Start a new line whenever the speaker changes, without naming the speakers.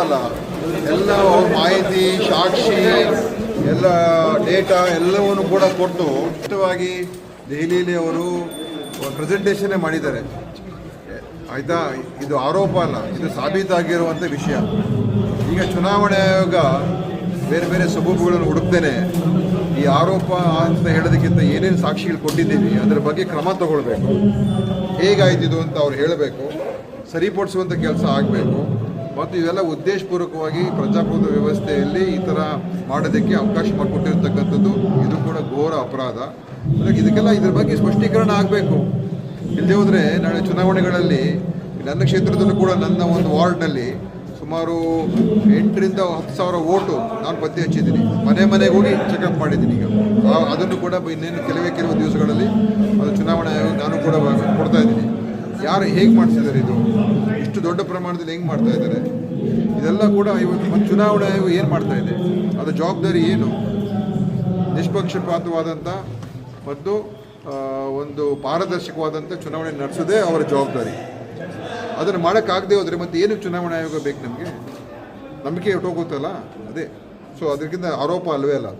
ಅಲ್ಲ, ಎಲ್ಲ ಮಾಹಿತಿ, ಸಾಕ್ಷಿ, ಎಲ್ಲ ಡೇಟಾ ಎಲ್ಲವನ್ನು ಕೂಡ ಕೊಟ್ಟು ಮುಖ್ಯವಾಗಿ ದೆಹಲಿಯಲ್ಲಿ ಅವರು ಪ್ರೆಸೆಂಟೇಷನ್ನೇ ಮಾಡಿದ್ದಾರೆ. ಆಯಿತಾ? ಇದು ಆರೋಪ ಅಲ್ಲ, ಇದು ಸಾಬೀತಾಗಿರುವಂಥ ವಿಷಯ. ಈಗ ಚುನಾವಣೆ ಆಯೋಗ ಬೇರೆ ಬೇರೆ ಸಬೂಬುಗಳನ್ನು ಹುಡುಕ್ತೇನೆ ಈ ಆರೋಪ ಅಂತ ಹೇಳೋದಕ್ಕಿಂತ ಏನೇನು ಸಾಕ್ಷಿಗಳು ಕೊಟ್ಟಿದ್ದೀವಿ, ಅದರ ಬಗ್ಗೆ ಕ್ರಮ ತಗೊಳ್ಬೇಕು. ಹೇಗಾಯ್ತಿದು ಅಂತ ಅವ್ರು ಹೇಳಬೇಕು. ಸರಿಪಡಿಸುವಂಥ ಕೆಲಸ ಆಗಬೇಕು. ಮತ್ತು ಇವೆಲ್ಲ ಉದ್ದೇಶಪೂರ್ವಕವಾಗಿ ಪ್ರಜಾಪ್ರಭುತ್ವ ವ್ಯವಸ್ಥೆಯಲ್ಲಿ ಈ ಥರ ಮಾಡೋದಕ್ಕೆ ಅವಕಾಶ ಮಾಡಿಕೊಟ್ಟಿರ್ತಕ್ಕಂಥದ್ದು, ಇದು ಕೂಡ ಘೋರ ಅಪರಾಧ. ಹಾಗಾಗಿ ಇದಕ್ಕೆಲ್ಲ ಇದ್ರ ಬಗ್ಗೆ ಸ್ಪಷ್ಟೀಕರಣ ಆಗಬೇಕು. ಇಲ್ಲದೆ ಹೋದರೆ ನಾಳೆ ಚುನಾವಣೆಗಳಲ್ಲಿ ನನ್ನ ಕ್ಷೇತ್ರದಲ್ಲೂ ಕೂಡ ನನ್ನ ಒಂದು ವಾರ್ಡ್ನಲ್ಲಿ ಸುಮಾರು ಎಂಟರಿಂದ ಹತ್ತು ಸಾವಿರ ಓಟು ನಾನು ಪತ್ತೆ ಹಚ್ಚಿದ್ದೀನಿ. ಮನೆ ಮನೆಗೆ ಹೋಗಿ ಚೆಕಪ್ ಮಾಡಿದ್ದೀನಿ ಈಗ. ಅದನ್ನು ಕೂಡ ಇನ್ನೇನು ಕೆಲವೇ ಕೆಲವು ದಿವಸಗಳಲ್ಲಿ ಅದು ಚುನಾವಣೆ ನಾನು ಕೂಡ ಕೊಡ್ತಾ ಇದ್ದೀನಿ. ಯಾರು ಹೇಗೆ ಮಾಡಿಸಿದ್ದಾರೆ ಇದು? ದೊಡ್ಡ ಪ್ರಮಾಣದಲ್ಲಿ ಹೆಂಗೆ ಮಾಡ್ತಾ ಇದ್ದಾರೆ? ಇದೆಲ್ಲ ಕೂಡ ಇವತ್ತು ಚುನಾವಣೆ ಆಯೋಗ ಏನು ಮಾಡ್ತಾ ಇದೆ? ಅದರ ಜವಾಬ್ದಾರಿ ಏನು? ನಿಷ್ಪಕ್ಷಪಾತವಾದಂಥ ಮತ್ತು ಒಂದು ಪಾರದರ್ಶಕವಾದಂಥ ಚುನಾವಣೆ ನಡೆಸೋದೇ ಅವರ ಜವಾಬ್ದಾರಿ. ಅದನ್ನು ಮಾಡೋಕ್ಕಾಗದೆ ಹೋದರೆ ಮತ್ತೆ ಏನು ಚುನಾವಣಾ ಆಯೋಗ ಬೇಕು ನಮಗೆ? ನಂಬಿಕೆ ಹೊಟ್ಟೋಗುತ್ತಲ್ಲ ಅದೇ. ಸೊ ಅದಕ್ಕಿಂತ ಆರೋಪ ಅಲ್ವೇ ಅಲ್ಲ